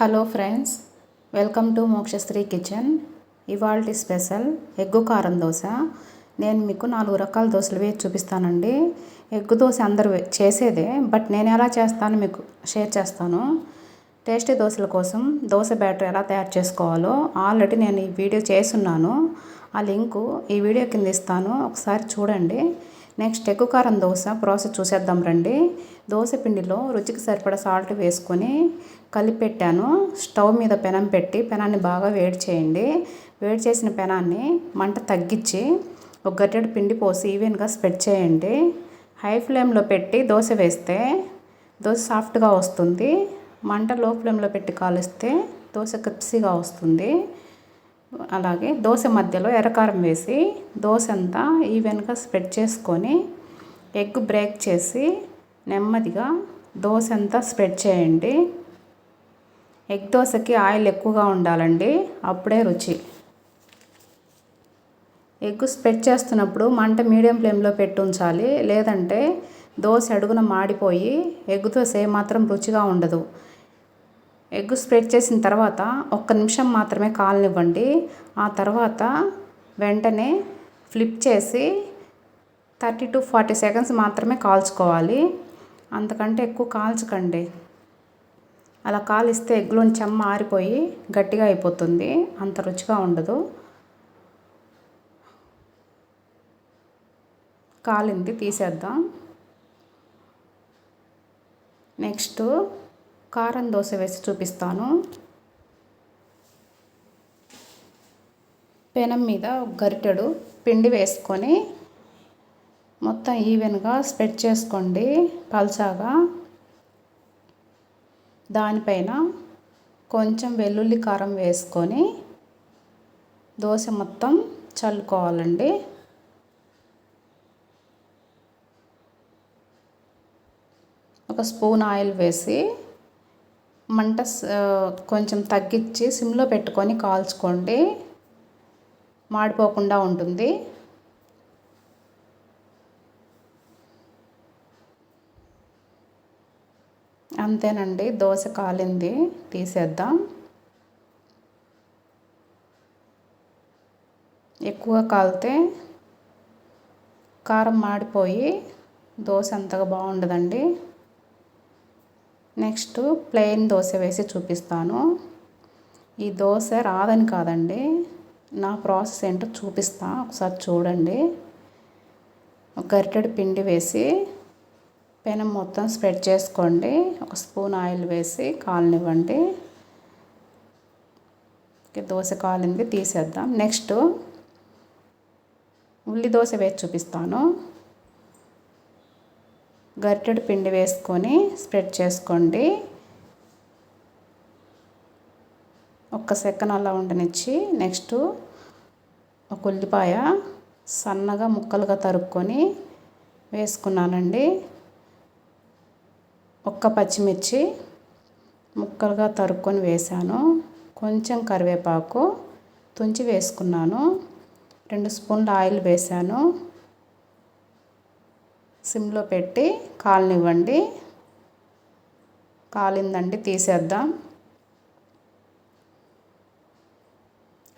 Hello friends welcome to Mokshasri kitchen. ఇవాళ special egg కారం దోశ. నేను మీకు నాలుగు రకాల దోశలు వేసి చూపిస్తానండి. ఎగ్గు దోశ అందరూ చేసేదే బట్ నేను ఎలా చేస్తాను మీకు షేర్ చేస్తాను. టేస్టీ దోశల కోసం దోశ బ్యాటర్ ఎలా తయారు చేసుకోవాలో ఆల్రెడీ నేను ఈ వీడియో చేస్తున్నాను. ఆ లింకు ఈ వీడియో కింద ఇస్తాను. ఒకసారి చూడండి. నెక్స్ట్ ఎక్కువ కారం దోశ ప్రాసెస్ చూసేద్దాం రండి. దోశ పిండిలో రుచికి సరిపడా సాల్ట్ వేసుకొని కలిపెట్టాను. స్టవ్ మీద పెనం పెట్టి పెనాన్ని బాగా వేడి చేయండి. వేడి చేసిన పెనాన్ని మంట తగ్గించి ఒక గట్టెడు పిండి పోసి ఈవెన్గా స్ప్రెడ్ చేయండి. హై ఫ్లేమ్లో పెట్టి దోశ వేస్తే దోశ సాఫ్ట్గా వస్తుంది. మంట లో ఫ్లేమ్లో పెట్టి కాలిస్తే దోశ క్రిప్సీగా వస్తుంది. అలాగే దోశ మధ్యలో ఎర్రకారం వేసి దోశ అంతా ఈవెన్గా స్ప్రెడ్ చేసుకొని ఎగ్ బ్రేక్ చేసి నెమ్మదిగా దోశ అంతా స్ప్రెడ్ చేయండి. ఎగ్ దోశకి ఆయిల్ ఎక్కువగా ఉండాలండి. అప్పుడే రుచి. ఎగ్ స్ప్రెడ్ చేస్తున్నప్పుడు మంట మీడియం ఫ్లేమ్లో పెట్టి ఉంచాలి లేదంటే దోశ అడుగున మాడిపోయి ఎగ్ దోశ ఏమాత్రం రుచిగా ఉండదు. ఎగ్ స్ప్రెడ్ చేసిన తర్వాత ఒక్క నిమిషం మాత్రమే కాలనివ్వండి. ఆ తర్వాత వెంటనే ఫ్లిప్ చేసి థర్టీ టు ఫార్టీ సెకండ్స్ మాత్రమే కాల్చుకోవాలి. అంతకంటే ఎక్కువ కాల్చకండి. అలా కాలిస్తే ఎగ్లోని చెమ్మ ఆరిపోయి గట్టిగా అయిపోతుంది. అంత రుచిగా ఉండదు. కాలింది తీసేద్దాం. నెక్స్ట్ కారం దోశ వేసి చూపిస్తాను. పెనం మీద గరిటెడు పిండి వేసుకొని మొత్తం ఈవెన్గా స్ప్రెడ్ చేసుకోండి పల్చాగా. దానిపైన కొంచెం వెల్లుల్లి కారం వేసుకొని దోశ మొత్తం చల్లుకోవాలండి. ఒక స్పూన్ ఆయిల్ వేసి మంట కొంచెం తగ్గించి సిమ్లో పెట్టుకొని కాల్చుకోండి. మాడిపోకుండా ఉంటుంది. అంతేనండి దోశ కాలింది తీసేద్దాం. ఎక్కువ కాలితే కారం మాడిపోయి దోశ అంతగా బాగుండదండి. నెక్స్ట్ ప్లెయిన్ దోశ వేసి చూపిస్తాను. ఈ దోశ రాదని కాదండి. నా ప్రాసెస్ ఏంటో చూపిస్తా. ఒకసారి చూడండి. గరిటెడు పిండి వేసి పెనం మొత్తం స్ప్రెడ్ చేసుకోండి. ఒక స్పూన్ ఆయిల్ వేసి కాలనివ్వండి. దోశ కాలింది తీసేద్దాం. నెక్స్ట్ ఉల్లి దోశ వేసి చూపిస్తాను. గరిటెడు పిండి వేసుకొని స్ప్రెడ్ చేసుకోండి. ఒక్క సెకండ్ అలా ఉండనిచ్చి నెక్స్ట్ ఒక ఉల్లిపాయ సన్నగా ముక్కలుగా తరుక్కొని వేసుకున్నానండి. ఒక్క పచ్చిమిర్చి ముక్కలుగా తరుక్కొని వేసాను కొంచెం కరివేపాకు తుంచి వేసుకున్నాను. రెండు స్పూన్ల ఆయిల్ వేసాను సిమ్లో పెట్టి కాలనివ్వండి కాలిందండి తీసేద్దాం.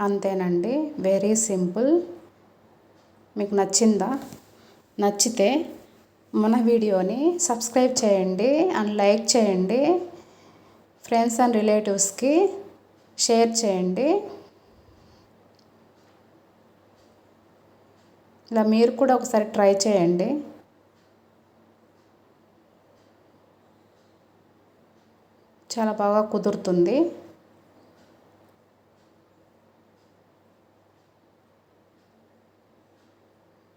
అంతేనండి వెరీ సింపుల్. మీకు నచ్చిందా? నచ్చితే మన వీడియోని సబ్స్క్రైబ్ చేయండి అండ్ లైక్ చేయండి. ఫ్రెండ్స్ అండ్ రిలేటివ్స్కి షేర్ చేయండి. ఇలా మీరు కూడా ఒకసారి ట్రై చేయండి. చాలా బాగా కుదురుతుంది.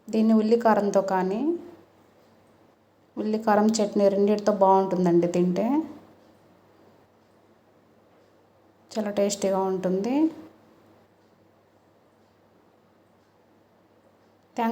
దీన్ని ఉల్లికారంతో కానీ ఉల్లికారం చట్నీ రెండింటితో బాగుంటుందండి తింటే. చాలా టేస్టీగా ఉంటుంది.